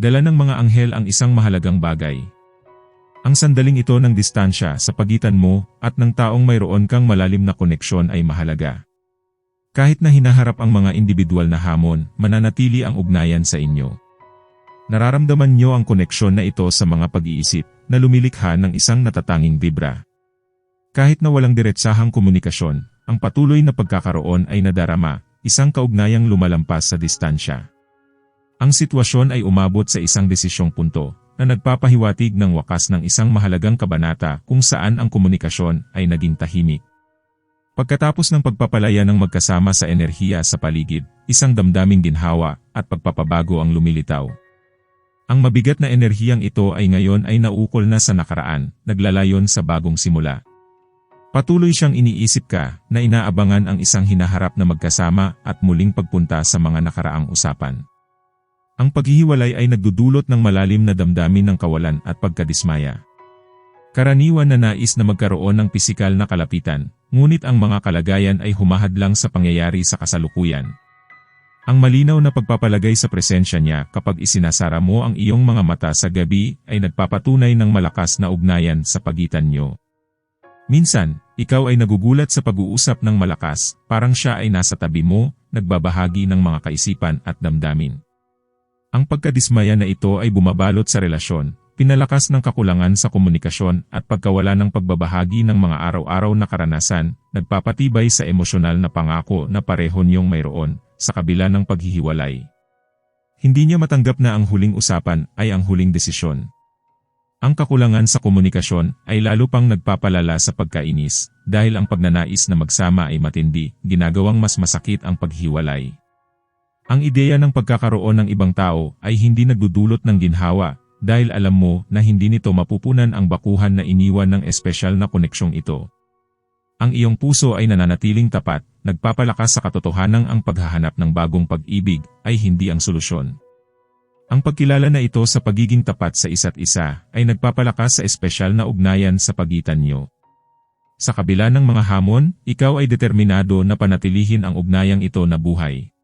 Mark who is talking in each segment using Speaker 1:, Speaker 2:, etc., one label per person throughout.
Speaker 1: Dala ng mga anghel ang isang mahalagang bagay. Ang sandaling ito ng distansya sa pagitan mo at ng taong mayroon kang malalim na koneksyon ay mahalaga. Kahit na hinaharap ang mga individual na hamon, mananatili ang ugnayan sa inyo. Nararamdaman nyo ang koneksyon na ito sa mga pag-iisip na lumilikha ng isang natatanging vibra. Kahit na walang diretsahang komunikasyon, ang patuloy na pagkakaroon ay nadarama, isang kaugnayang lumalampas sa distansya. Ang sitwasyon ay umabot sa isang desisyong punto na nagpapahiwatig ng wakas ng isang mahalagang kabanata kung saan ang komunikasyon ay naging tahimik. Pagkatapos ng pagpapalaya ng magkasama sa enerhiya sa paligid, isang damdaming ginhawa at pagpapabago ang lumilitaw. Ang mabigat na enerhiyang ito ay ngayon ay naukol na sa nakaraan, naglalayon sa bagong simula. Patuloy siyang iniisip ka na inaabangan ang isang hinaharap na magkasama at muling pagpunta sa mga nakaraang usapan. Ang paghihiwalay ay nagdudulot ng malalim na damdamin ng kawalan at pagkadismaya. Karaniwan na nais na magkaroon ng pisikal na kalapitan, ngunit ang mga kalagayan ay humahadlang sa pangyayari sa kasalukuyan. Ang malinaw na pagpapalagay sa presensya niya kapag isinasara mo ang iyong mga mata sa gabi ay nagpapatunay ng malakas na ugnayan sa pagitan niyo. Minsan, ikaw ay nagugulat sa pag-uusap ng malakas, parang siya ay nasa tabi mo, nagbabahagi ng mga kaisipan at damdamin. Ang pagkadismaya na ito ay bumabalot sa relasyon, pinalakas ng kakulangan sa komunikasyon at pagkawala ng pagbabahagi ng mga araw-araw na karanasan, nagpapatibay sa emosyonal na pangako na pareho niyong mayroon, sa kabila ng paghihiwalay. Hindi niya matanggap na ang huling usapan ay ang huling desisyon. Ang kakulangan sa komunikasyon ay lalo pang nagpapalala sa pagkainis, dahil ang pagnanais na magsama ay matindi, ginagawang mas masakit ang paghiwalay. Ang ideya ng pagkakaroon ng ibang tao ay hindi nagdudulot ng ginhawa dahil alam mo na hindi nito mapupunan ang bakuhan na iniwan ng espesyal na koneksyong ito. Ang iyong puso ay nananatiling tapat, nagpapalakas sa katotohanang ang paghahanap ng bagong pag-ibig ay hindi ang solusyon. Ang pagkilala na ito sa pagiging tapat sa isa't isa ay nagpapalakas sa espesyal na ugnayan sa pagitan niyo. Sa kabila ng mga hamon, ikaw ay determinado na panatilihin ang ugnayang ito na buhay.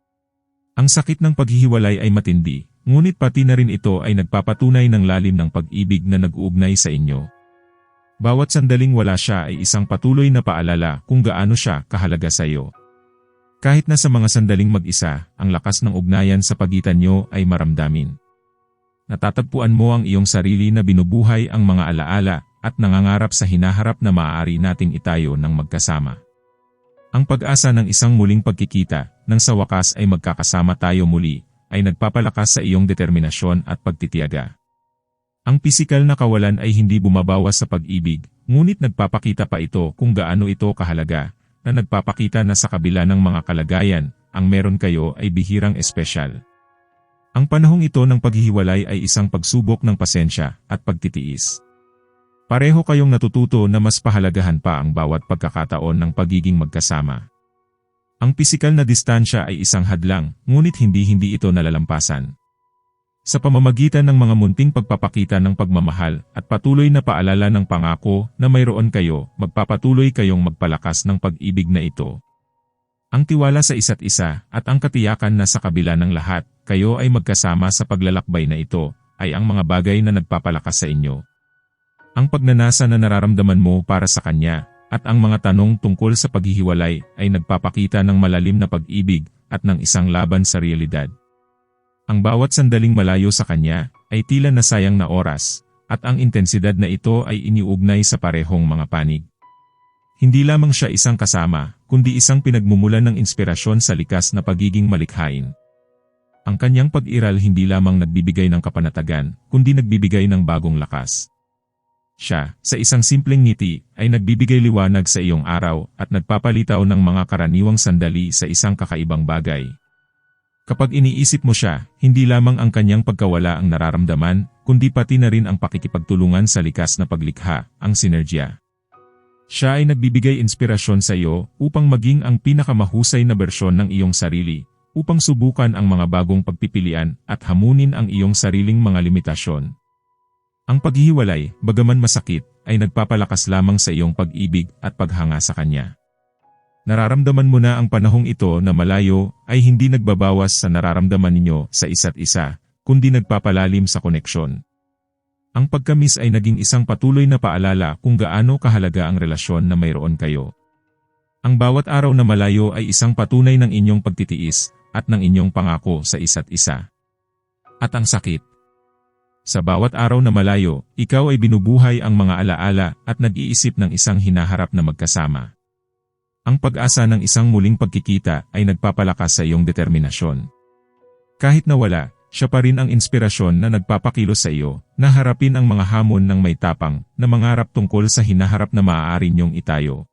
Speaker 1: Ang sakit ng paghihiwalay ay matindi, ngunit pati na rin ito ay nagpapatunay ng lalim ng pag-ibig na nag-uugnay sa inyo. Bawat sandaling wala siya ay isang patuloy na paalala kung gaano siya kahalaga sa iyo. Kahit na sa mga sandaling mag-isa, ang lakas ng ugnayan sa pagitan nyo ay maramdamin. Natatagpuan mo ang iyong sarili na binubuhay ang mga alaala at nangangarap sa hinaharap na maaari nating itayo ng magkasama. Ang pag-asa ng isang muling pagkikita, nang sa wakas ay magkakasama tayo muli, ay nagpapalakas sa iyong determinasyon at pagtitiyaga. Ang pisikal na kawalan ay hindi bumabawas sa pag-ibig, ngunit nagpapakita pa ito kung gaano ito kahalaga, na nagpapakita na sa kabila ng mga kalagayan, ang meron kayo ay bihirang espesyal. Ang panahong ito ng paghihiwalay ay isang pagsubok ng pasensya at pagtitiis. Pareho kayong natututo na mas pahalagahan pa ang bawat pagkakataon ng pagiging magkasama. Ang pisikal na distansya ay isang hadlang, ngunit hindi-hindi ito nalalampasan. Sa pamamagitan ng mga munting pagpapakita ng pagmamahal at patuloy na paalala ng pangako na mayroon kayo, magpapatuloy kayong magpalakas ng pag-ibig na ito. Ang tiwala sa isa't isa at ang katiyakan na sa kabila ng lahat, kayo ay magkasama sa paglalakbay na ito, ay ang mga bagay na nagpapalakas sa inyo. Ang pagnanasa na nararamdaman mo para sa kanya, at ang mga tanong tungkol sa paghihiwalay ay nagpapakita ng malalim na pag-ibig at ng isang laban sa realidad. Ang bawat sandaling malayo sa kanya ay tila nasayang na oras, at ang intensidad na ito ay iniugnay sa parehong mga panig. Hindi lamang siya isang kasama, kundi isang pinagmumulan ng inspirasyon sa likas na pagiging malikhain. Ang kanyang pag-iral hindi lamang nagbibigay ng kapanatagan, kundi nagbibigay ng bagong lakas. Siya, sa isang simpleng ngiti, ay nagbibigay liwanag sa iyong araw at nagpapalitaw ng mga karaniwang sandali sa isang kakaibang bagay. Kapag iniisip mo siya, hindi lamang ang kanyang pagkawala ang nararamdaman, kundi pati na rin ang pakikipagtulungan sa likas na paglikha, ang sinergya. Siya ay nagbibigay inspirasyon sa iyo upang maging ang pinakamahusay na bersyon ng iyong sarili, upang subukan ang mga bagong pagpipilian at hamunin ang iyong sariling mga limitasyon. Ang paghihiwalay, bagaman masakit, ay nagpapalakas lamang sa iyong pag-ibig at paghanga sa Kanya. Nararamdaman mo na ang panahong ito na malayo ay hindi nagbabawas sa nararamdaman ninyo sa isa't isa, kundi nagpapalalim sa koneksyon. Ang pagkamis ay naging isang patuloy na paalala kung gaano kahalaga ang relasyon na mayroon kayo. Ang bawat araw na malayo ay isang patunay ng inyong pagtitiis at ng inyong pangako sa isa't isa. At ang sakit. Sa bawat araw na malayo, ikaw ay binubuhay ang mga alaala at nag-iisip ng isang hinaharap na magkasama. Ang pag-asa ng isang muling pagkikita ay nagpapalakas sa iyong determinasyon. Kahit na wala, siya pa rin ang inspirasyon na nagpapakilos sa iyo, na harapin ang mga hamon ng may tapang, na mangarap tungkol sa hinaharap na maaari niyong itayo.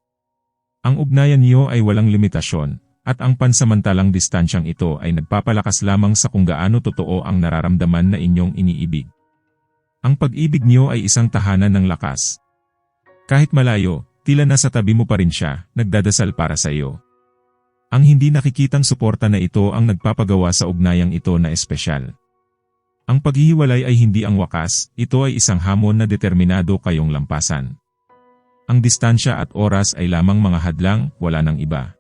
Speaker 1: Ang ugnayan niyo ay walang limitasyon, at ang pansamantalang distansyang ito ay nagpapalakas lamang sa kung gaano totoo ang nararamdaman na inyong iniibig. Ang pag-ibig niyo ay isang tahanan ng lakas. Kahit malayo, tila nasa tabi mo pa rin siya, nagdadasal para sa iyo. Ang hindi nakikitang suporta na ito ang nagpapagawa sa ugnayang ito na espesyal. Ang paghihiwalay ay hindi ang wakas, ito ay isang hamon na determinado kayong lampasan. Ang distansya at oras ay lamang mga hadlang, wala ng iba.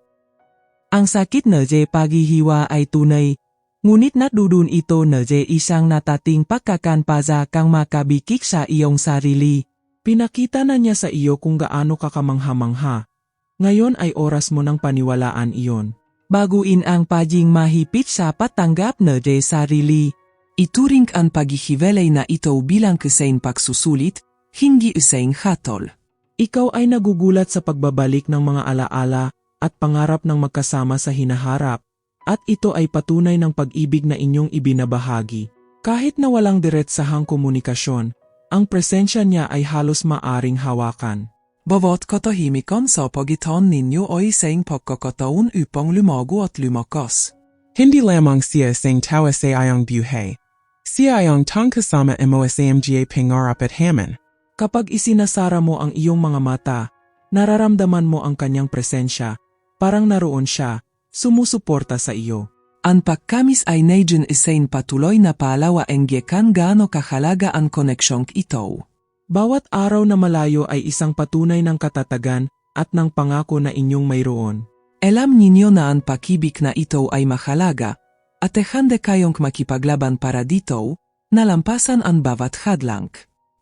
Speaker 2: Ang sakit na je ay tunay, ngunit nadudun ito na je isang natating pagkakanpaza kang makabikik sa iyong sarili. Pinakita na niya sa iyo kung gaano ka kamangha-mangha. Ngayon ay oras mo ng paniwalaan iyon. Baguin ang paging mahipit sa patanggap na de sarili. Ituring ang paghihiwalay na ito bilang kasain pagsusulit, hindi usain hatol. Ikaw ay nagugulat sa pagbabalik ng mga alaala at pangarap ng magkasama sa hinaharap, at ito ay patunay ng pag-ibig na inyong ibinabahagi. Kahit na walang diretsahang komunikasyon, ang presensya niya ay halos maaring hawakan. Bawat katahimikon sa pagitan ninyo ay isang pagkakataon upang lumago at lumakas.
Speaker 3: Hindi lamang siya isang tawa sa iyong buhay. Siya iyong tangkasama mo sa mga pangarap at hamon.
Speaker 2: Kapag isinasara mo ang iyong mga mata, nararamdaman mo ang kanyang presensya, parang naroon siya, sumusuporta sa iyo. Ang pagkamis ay nadyan isang patuloy na palawa enggekan gaano kahalaga ang koneksyong ito. Bawat araw na malayo ay isang patunay ng katatagan at ng pangako na inyong mayroon. Alam ninyo na ang pakibik na ito ay mahalaga, at hande kayong makipaglaban para dito, nalampasan ang bawat hadlang.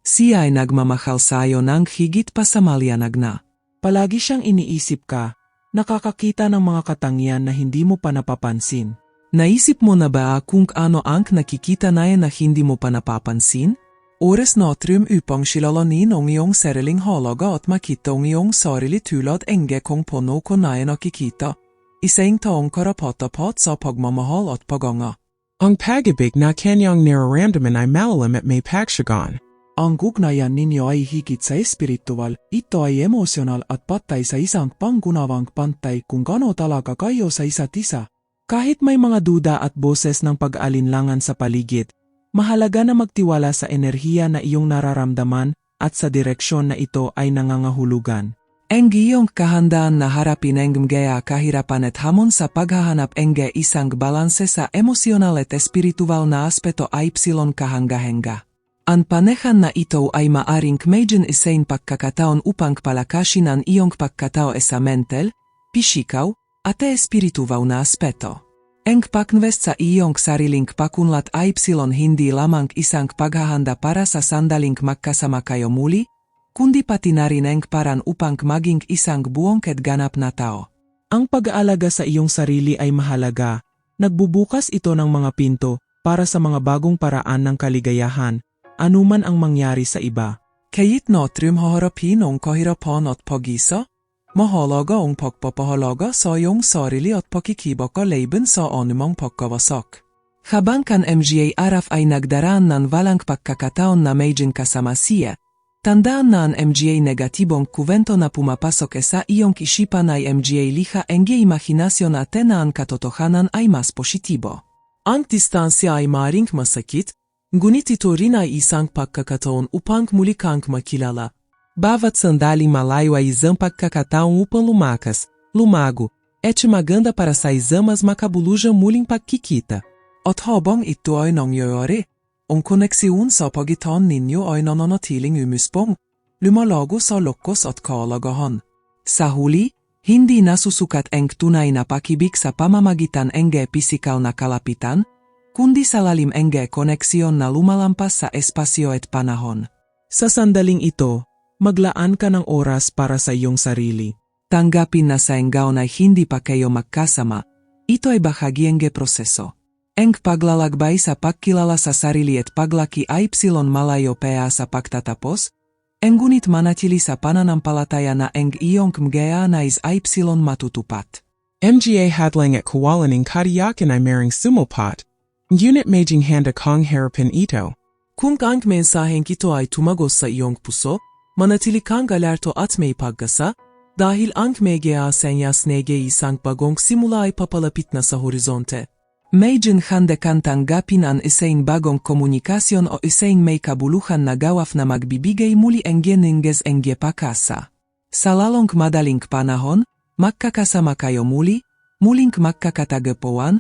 Speaker 2: Siya ay nagmamahal sayo ng higit pa sa malianag na. Palagi siyang iniisip ka, nakakakita ng mga katangian na hindi mo pa napapansin. Naisip mo na ba kung ano ang nakikita na na hindi mo pa napapansin? Årets natrium upang shilalanin ang iyong sariling halaga at makita ang iyong sarili tulad enge kung pono ko na nakikita. Isang taong karapatapat sa pagmamahal at paganga.
Speaker 3: Ang pag-ibig na kanyang nararamdaman ay malalim at may pagsyagan.
Speaker 2: Ang ugnayan ninyo ay higit sa espiritual, ito ay emosyonal at patay sa isang panggunawang pantay kung gano talaga kayo sa isa't isa. Kahit may mga duda at boses ng pag-alinlangan sa paligid, Mahalaga na magtiwala sa enerhiya na iyong nararamdaman at sa direksyon na ito ay nangangahulugan. Ang iyong kahandaan na harapin ang mga kahirapan at hamon sa paghahanap ng isang balanse sa emosyonal at espiritual na aspeto ay psilon kahanggahenga. Ang panehan na ito ay maaring kmedjen isang pagkakataon upang palakasin ang iyong pagkatao sa mental, pisikaw, at espiritual na aspeto. Ang paknvest sa iyong sariling pakunlat ay hindi lamang isang paghahanda para sa sandaling magkasama kayo muli, kundi pati na rin ang paran upang maging isang buong ganap na tao. Ang pag-aalaga sa iyong sarili ay mahalaga. Nagbubukas ito ng mga pinto para sa mga bagong paraan ng kaligayahan, anuman ang mangyari sa iba. Kayit notrium haharapin ang kahirapan at pag-isa, Mahalaga ang pagpapahalaga sa iyong sarili at pakikibaka laban sa anumang pagkawasak. Habang kan MGA Araf ay nagdaraan ng walang pagkakataon na medyan kasama siya, tandaan na ang MGA negatibong kuvento na pumapasok sa iyong isipan ay MGA liha ang imahinasyon at na ang katotohanan ay mas positibo. Ang distansya ay maring masakit, ngunit ito rin ay isang pagkakataon upang muli kang makilala Bava sandali malayo a isam pagkakataon upan lumacas, lumago, et maganda para sa isamas makabuluja mulin pagkikita. At habang ito ay nangyayari, ang koneksyon sa pagitan ninyo ay nananatiling umuspong, lumalago sa lokos at kaalagahan. Sa huli, hindi nasusukat ang tunay na pakibig sa pamamagitan ng pisikal na kalapitan, kundi sa lalim enge koneksyon na lumalampas sa espasyo at panahon.
Speaker 3: Sa sandaling ito, maglaan ka ng oras para sa iyong sarili.
Speaker 2: Tanggapin na sa enggaon ay hindi pa kayo magkasama, ito ay bahagienge proseso. Eng paglalakbay sa pagkilala sa sarili at paglaki ay psilon malayo pea sa pagtatapos, engunit manatili sa pananampalataya na eng iyong mgea nais ay psilon matutupat.
Speaker 3: MGA hadlang at kawalan ng kadiyakan ay maring sumulpat. Unit maging handa kong harapin ito.
Speaker 2: Kung ang mensaheng ito ay tumagos sa iyong puso, manatili kang alerto at may paggasa, dahil ang megea senyas nege isang bagong simula ay papalapit na sa horizonte. Medyo handa kang tanggapin ang isang bagong komunikasyon o isang may kabuluhan na gawaf na magbibigay muli engge ninges engge pakasa. Sa lalong madaling panahon, magkakasama kayo muli, muling magkakatagapuan,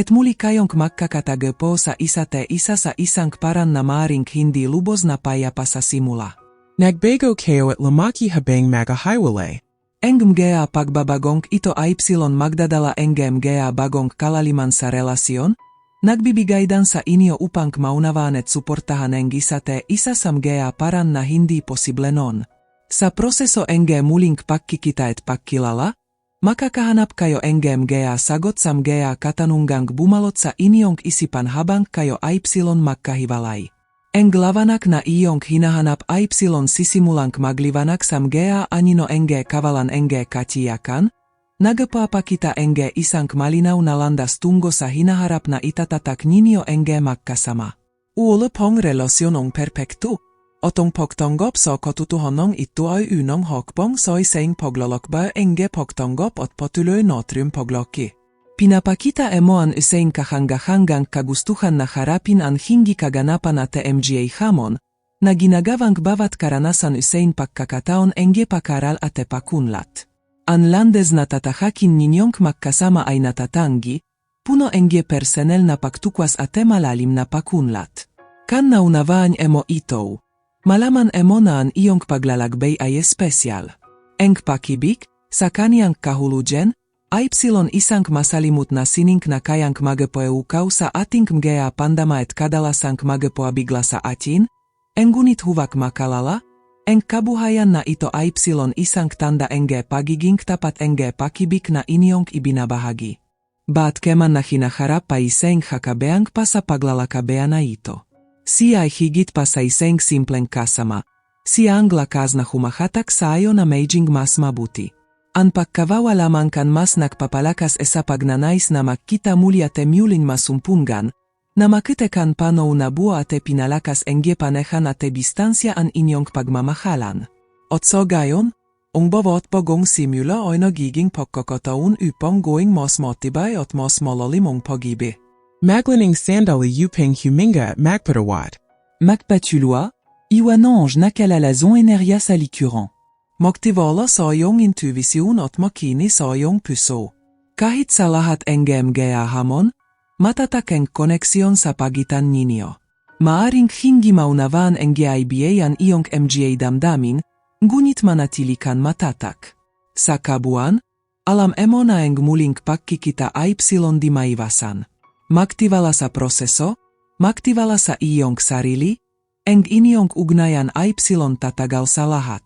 Speaker 2: at muli kayong magkakatagapo sa isate isa sa isang paran na maring hindi lubos na payapa sa simula.
Speaker 3: Nagbago kayo at lamaki habang magahiwalay.
Speaker 2: Engmgea pagbabagong ito ay magdadala engmgea bagong kalaliman sa relasyon, nagbibigay dan sa inyo upang maunavan at suportahan ang isate isa samgea paran na hindi posible non. Sa proseso enge muling pagkikita at pagkilala, makakahanap kayo engmgea sagot samgea katanunggang bumalot sa inyong isipan habang kayo ay psilon magkahiwalay. Eng lavanak na iyong hinahanap ay psilon sisimulang maglivanak samgea anino enge kavalan enge katiyakan, nagapapakita enge isang malinaw na landas tungo sa hinaharap na itatatak ninyo enge magkasama. Uole pong relasyonong perpektu, otong poktonggop so kotutuhonong ito ay unong hokpong soy sing poglolokba enge poktonggop at potuloy notrium pogloki. Pinapakita emo ang isang kahangahanggang kagustuhan na harapin ang hindi kaganapan at MGA hamon, na ginagawang bawat karanasan isang pagkakataon enge pakaral at pakunlat. Ang landes na tatahakin ninyong magkasama ay natatangi, puno enge personel na pagtukwas at malalim na pakunlat. Kan naunawaan emo ito, malaman emo na ang iyong paglalagbay ay espesyal. Eng pakibik, sa kaniyang kahulujen, ay isang masalimut na sining na kayang magapoeukaw sa ating mgea pandama et kadalasang magapoabigla sa atin, engunit huvak makalala, eng kabuhayan na ito ay isang tanda enge pagiging tapat enge pakibik na inyong ibinabahagi. Bat keman na hinaharap pa iseng hakabeang pa sa paglalakabea na ito. Si ay higit pa sa iseng simpleng kasama, si ang lakas na humahatak sa ayo na maging mas mabuti. Ang pagkawawa lamang kan mas nagpapalakas e sa pagnanais na makita muli ate muling masumpungan, na makite kan panaw na buo ate pinalakas engge panehan ate bistansya an inyong pagmamahalan. At so gayon, ang bawat pagong simula ay nagiging pagkakataon upang going mas matibay at mas malalim ang pagibi.
Speaker 3: Maglaning sandali upang huminga at magpatawad.
Speaker 2: Magpatulwa, iwan ange nakalalazon enerya sa likuran. Magtiwala sa iyong intuisyon at makini sa iyong puso. Kahit sa lahat engem gaya hamon, matatak ang koneksyon sa pagitan ninyo. Maaring hindi maunavan ang GIBA ang iyong MGA damdamin, ngunit manatili kan matatak. Sa kabuan, alam emo na ang muling pagkikita ay psilon di maiwasan. Magtiwala sa proseso, magtiwala sa iyong sarili, ang inyong ugnayan ay psilon tatagal sa lahat.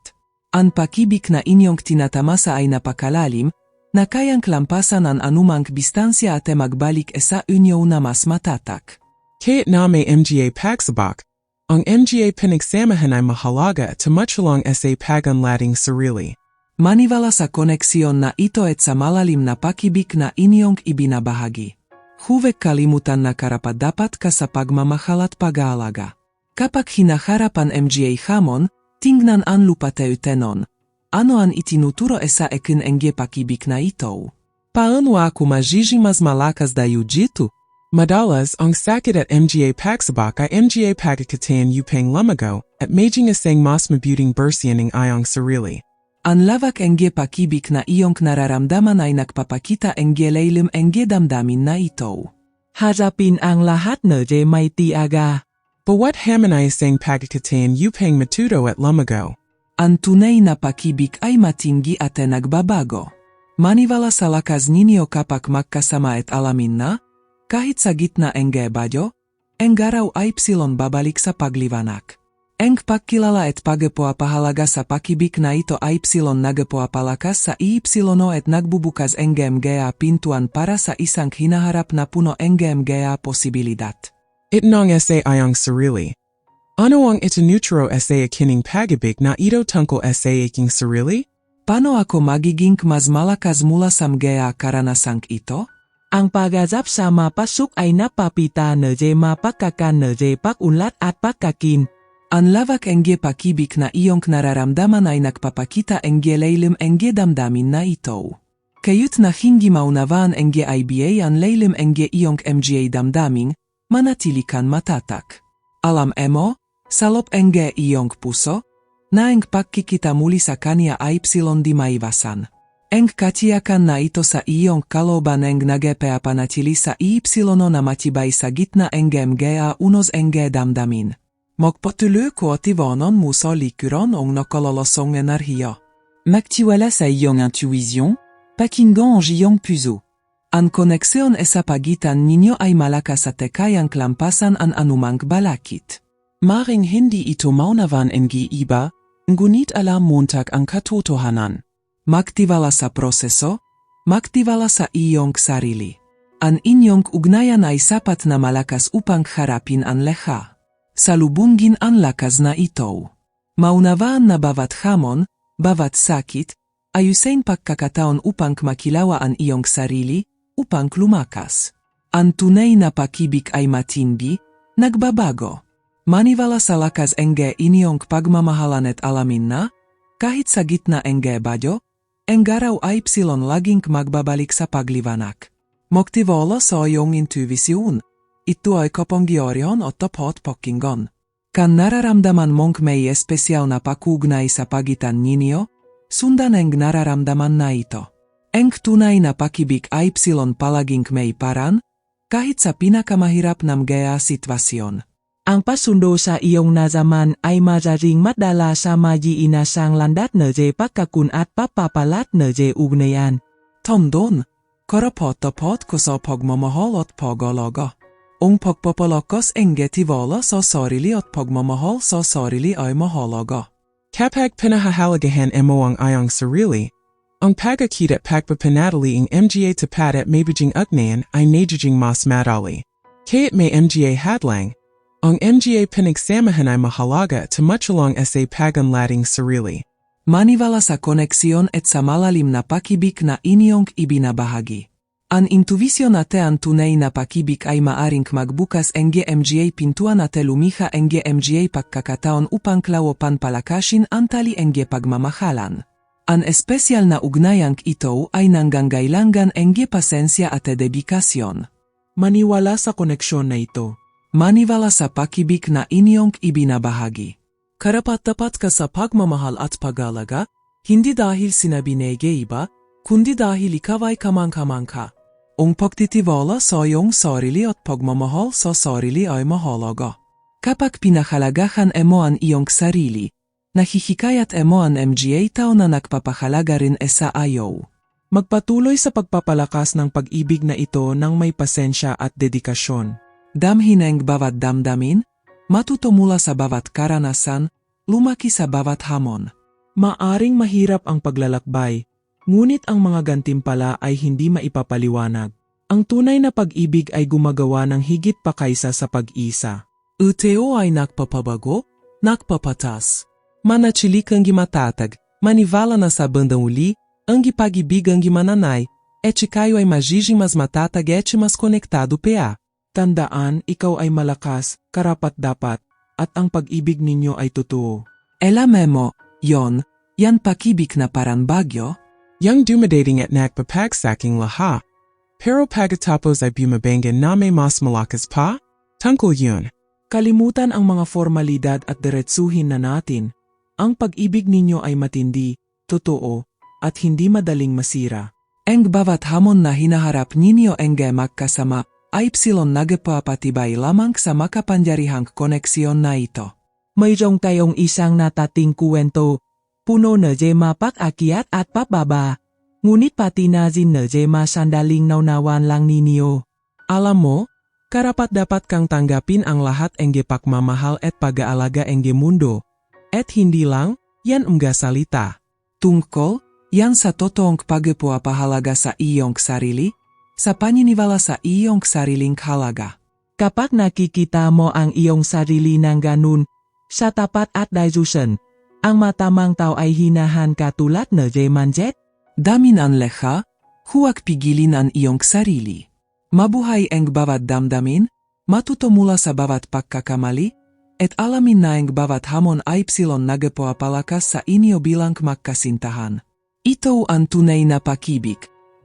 Speaker 2: Ang pakibik na inyong tinatamasa ay napakalalim, na kayang klampasan ang anumang bistansya at magbalik e sa inyo na mas matatak.
Speaker 3: Kayat na may MGA pagsabak, ang MGA pinagsamahan ay mahalaga at much sa pagunlating sarili.
Speaker 2: Maniwala sa koneksyon na ito at sa malalim na pakibik na inyong ibinabahagi. Huwag kalimutan na karapat dapat ka sa pagmamahal at pag-aalaga. Kapag hinaharap ang MGA hamon, tingnan an lupateu tenon. Ano an itinuturo esa ekin enge pakibik na ito.
Speaker 3: Paano ako majijimas malakas dayu dito? Madalas ang sakit at MGA pagsabak ay MGA pagkakatayan upang lumago at maging asang mas mabuting bersiyan ng ayong sarili.
Speaker 2: Ang lavak enge pakibik na iyong nararamdaman ay nagpapakita enge leilim enge damdamin na ito. Harapin ang lahat na de may tiaga.
Speaker 3: But what sang pagkakatayan upang matuto at lumago?
Speaker 2: Ang tunay na pakibik ay matinggi at nagbabago. Maniwala sa lakas ninyo kapag magkasama at alamin na, Kahit sa gitna enge badyo, engaraw ay psilon babalik sa pagliwanak. Eng pagkilala et pagpuapahalaga sa pakibik na ito ay psilon nagpuapalakas sa ipsilono et nagbubukas NGMGA pintuan para sa isang hinaharap na puno NGMGA posibilidad.
Speaker 3: Itnong sa ayong sarili. Ano ang itinuturo sa akining pagibig na ito tungkol sa aking sarili?
Speaker 2: Paano ako magiging mas malakas mula sa mga karanasang ito?
Speaker 4: Ang pagazap sa mapasok ay napapita na je mapakakan na je pakunlat at pakakin.
Speaker 2: Ang lavak enge pakibik na iyong nararamdaman ay nagpapakita enge leilim enge damdamin na ito. Kayut na hindi maunawaan enge IBA ang leilim enge iyong MGA damdamin, manatilikan matatak. Alam emo, salop enge iyong puso, na eng pakkikita muli sa kanya ay di maiwasan. Eng katiakan na ito sa iyong kaloban eng nagepea panatili sa ipsilono na matibay sa gitna enge mga unos enge damdamin. Magpatulő koativanon musa likuron ong nakalalosong enerhiya.
Speaker 4: Magtiwala sa iyong intuition, pakingan ang iyong puso.
Speaker 2: Ang koneksyon e sa pagitan ninyo ay malakas at kayang klampasan ang anumang balakit.
Speaker 3: Maring hindi ito maunavan ng iba, ngunit alam montag ang katotohanan.
Speaker 2: Magtiwala sa proseso, magtiwala sa iyong sarili. Ang inyong ugnayan ay sapat na malakas upang harapin ang leha. Salubungin ang lakas na ito. Maunawaan na bawat hamon, bawat sakit, ayusin pagkakataon upang makilawa ang iyong sarili, upang lumakas. Ang tunay na pakibik ay matindi, nagbabago. Maniwala sa lakas enge inyong pagmamahalan at alamin na, kahit sa gitna enge badyo, engaraw ay psilon laging magbabalik sa pagliwanak. Moktivola sa iyong intuition, ito ay kapangyarihan at tapat pakinggan. Kan nararamdaman mong may espesyal na pakugnay sa pagitan ninyo, sundan ang nararamdaman na ito. Ang tunay na pakibik ay psilon palaging may paran, kahit sa pinakamahirap na mga sitwasyon.
Speaker 4: Ang pasundo sa iyong nazaman ay majaring madala sa maji inasang landat na je pagkakun at papapalat na je ugnayan.
Speaker 2: Tomdon, karapat-tapat ko sa pagmamahal at pag-alaga. Ang pagpapalakas enge tiwala sa sarili at pagmamahal sa sarili ay mahalaga.
Speaker 3: Kapag pinahahalagahan mo ang ayong sarili, ang pagkakita at pagpapanatili ang MGA tapat at mabijing ugnayan ay najijing mas madali. Kaya't may MGA hadlang, ang MGA pinagsamahan ay mahalaga to much-along sa paganlating sarili.
Speaker 2: Maniwala sa koneksyon at sa malalim na pakibik na inyong ibinabahagi. Ang intuisyon at ang tunay na pakibik ay maaring magbukas NGMGA pintuan at lumiha NGMGA pagkakataon upang klawopan palakasin ang tali NG pagmamahalan. Ang espesyal na ugnayang ito ay nanggangailangan NG pasensya at dedikasyon.
Speaker 4: Maniwala sa koneksyon na ito.
Speaker 2: Maniwala sa pakibik na inyong ibinabahagi.
Speaker 4: Karapat-dapat ka sa pagmamahal at pag-alaga, hindi dahil sinabi ng iba, kundi dahil ikaw ay kamang-kamang ka.
Speaker 2: Ang pagtitiwala sa iyong sarili at pagmamahal sa sarili ay mahalaga. Kapag pinahalagahan mo ang iyong sarili, nahihikayat mo ang MGA tao na nagpapahalaga rin e sa ayaw.
Speaker 4: Magpatuloy sa pagpapalakas ng pag-ibig na ito ng may pasensya at dedikasyon.
Speaker 2: Damhin ang bawat damdamin, matuto mula sa bawat karanasan, lumaki sa bawat hamon.
Speaker 4: Maaring mahirap ang paglalakbay, Ngunit ang mga gantimpala ay hindi maipapaliwanag. Ang tunay na pag-ibig ay gumagawa ng higit pa kaysa sa pag-isa.
Speaker 2: Uteo ay nakpapabago, nakpapatas.
Speaker 4: Manatili kang gimatatag, manivala na sa bandang uli, ang gipag-ibig ang gimananay, et kayo ay magiging mas matatag et mas konektado pa. Tandaan, ikaw ay malakas, karapat-dapat, at ang pag-ibig ninyo ay totoo.
Speaker 2: Elamemo, yon, yan pakibik na parang bagyo,
Speaker 3: Young dumadating at nagpapagsaking laha. Pero pagatapos ay bumabangan na may mas malakas pa? Tungkol yun.
Speaker 4: Kalimutan ang mga formalidad at diretsuhin na natin. Ang pag-ibig ninyo ay matindi, totoo, at hindi madaling masira.
Speaker 2: Ang bawat hamon na hinaharap ninyo enge magkasama ay psilon nagpapatibay lamang sa makapangyarihang koneksyon na ito.
Speaker 4: Mayroong tayong isang natating kuwento puno na je mapak-akyat at papbaba. Ngunit pati na zin na je masandaling naunawan lang ninyo.
Speaker 5: Alam mo, karapat dapat kang tanggapin ang lahat ang gipagmamahal at pag-aalaga ang mundo. At hindi lang, yan mga salita.
Speaker 2: Tungkol, yan sa totoong pagpapahalaga sa iyong sarili, sa paniniwala sa iyong sariling halaga.
Speaker 5: Kapag nakikita mo ang iyong sarili ng ganun, sa tapat at dayusan, ang matamang tao ay hinahan katulad na Jemanjet?
Speaker 2: Damin ang leha, huwag pigilin ang iyong sarili. Mabuhay ang bawat damdamin, matuto mula sa bawat pagkakamali, at alamin na ang bawat hamon ay psilon nagpapalakas sa inyo bilang magkasintahan. Ito ang tunay na pakibig.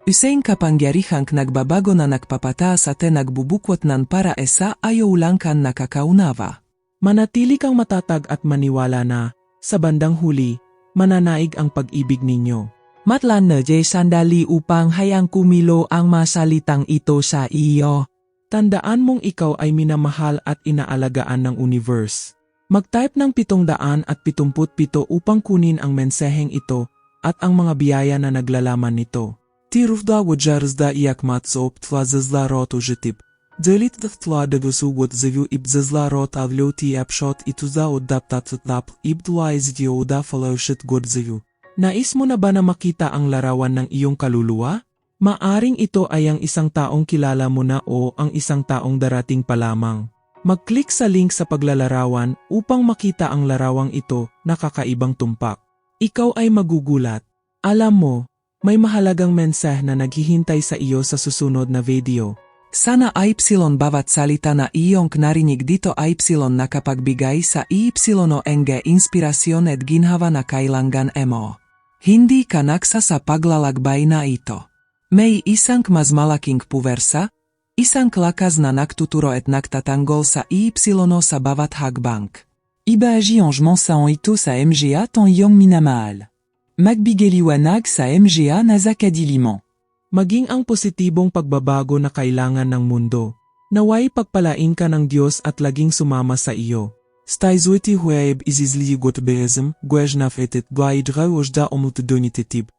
Speaker 2: Usain kapangyarihang nagbabago na nagpapataas at nagbubukwat ng para esa ayaw lang kan nakakaunawa.
Speaker 4: Manatili kang matatag at maniwala na, sa bandang huli, mananaig ang pag-ibig ninyo.
Speaker 5: Matlan na Jay sandali upang hayang kumilo ang masalitang ito sa iyo.
Speaker 4: Tandaan mong ikaw ay minamahal at inaalagaan ng universe. Mag-type ng 777 upang kunin ang mensaheng ito at ang mga biyaya na naglalaman nito. Tirufda wajarzda iakmat soop tla zazla roto jitib. Делит дъхтла да гъсу от завю иб зазла рот авлеоти апшот и туза от дапtat tap ib tla izdio da falawshit god zavyu. Nais mo na ba na makita ang larawan ng iyong kaluluwa? Maaring ito ay ang isang taong kilala mo na o ang isang taong darating pa lamang. Mag-click sa link sa paglalarawan upang makita ang larawang ito na kakaibang tumpak. Ikaw ay magugulat. Alam mo, may mahalagang mensah na naghihintay sa iyo sa susunod na video.
Speaker 2: Sana y bavat salita na ion knarinik dito y nakapak bigay sa y no ng inspirasyon et ginhava na kailangan emo. Hindi kanaksa sa paglalakbay na ito. May isang mazmalaking puversa, isang lakas na naktuturo et naktatangol sa y no sa bavat hagbank. Iba agionjement sa on ito sa MGA ton yong minamaal. Magbigeliwanag sa MGA na zakadiliman.
Speaker 4: Maging ang positibong pagbabago na kailangan ng mundo. Naway pagpalain ka ng Diyos at laging sumama sa iyo. Stajzuiti huaib izizli got beezem, gwejna fetet gwaidra ojda omut donititib.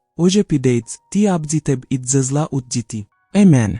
Speaker 4: Ti abziteb itzazla utjiti.
Speaker 5: Amen.